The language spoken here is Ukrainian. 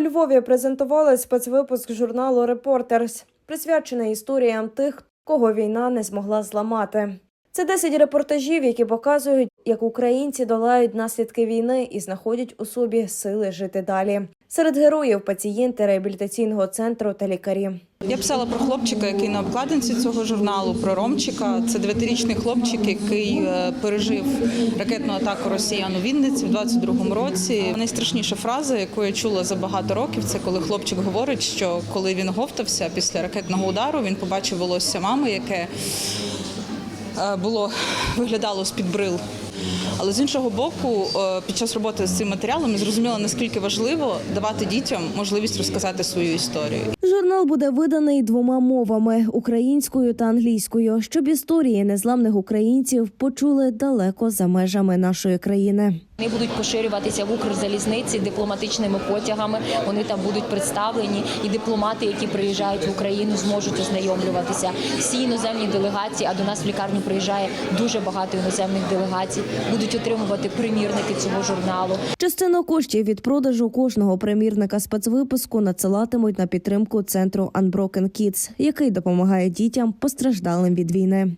Львові презентували спецвипуск журналу Репортерс, присвячений історіям тих, кого війна не змогла зламати. Це 10 репортажів, які показують, як українці долають наслідки війни і знаходять у собі сили жити далі. Серед героїв пацієнти реабілітаційного центру та лікарі. Я писала про хлопчика, який на обкладинці цього журналу, про Ромчика. Це дев'ятирічний хлопчик, який е, пережив ракетну атаку росіян у Вінниці в 22-му році. Найстрашніша фраза, яку я чула за багато років, це коли хлопчик говорить, що коли він говтався після ракетного удару, він побачив волосся мами, яке е, було виглядало з під брил. Але з іншого боку, е, під час роботи з цим матеріалом я зрозуміла, наскільки важливо давати дітям можливість розказати свою історію. Журнал буде виданий двома мовами українською та англійською, щоб історії незламних українців почули далеко за межами нашої країни. Вони будуть поширюватися в Укрзалізниці дипломатичними потягами. Вони там будуть представлені, і дипломати, які приїжджають в Україну, зможуть ознайомлюватися. Всі іноземні делегації, а до нас в лікарню приїжджає дуже багато іноземних делегацій, будуть отримувати примірники цього журналу. Частину коштів від продажу кожного примірника спецвипуску надсилатимуть на підтримку центру Unbroken Kids, який допомагає дітям постраждалим від війни.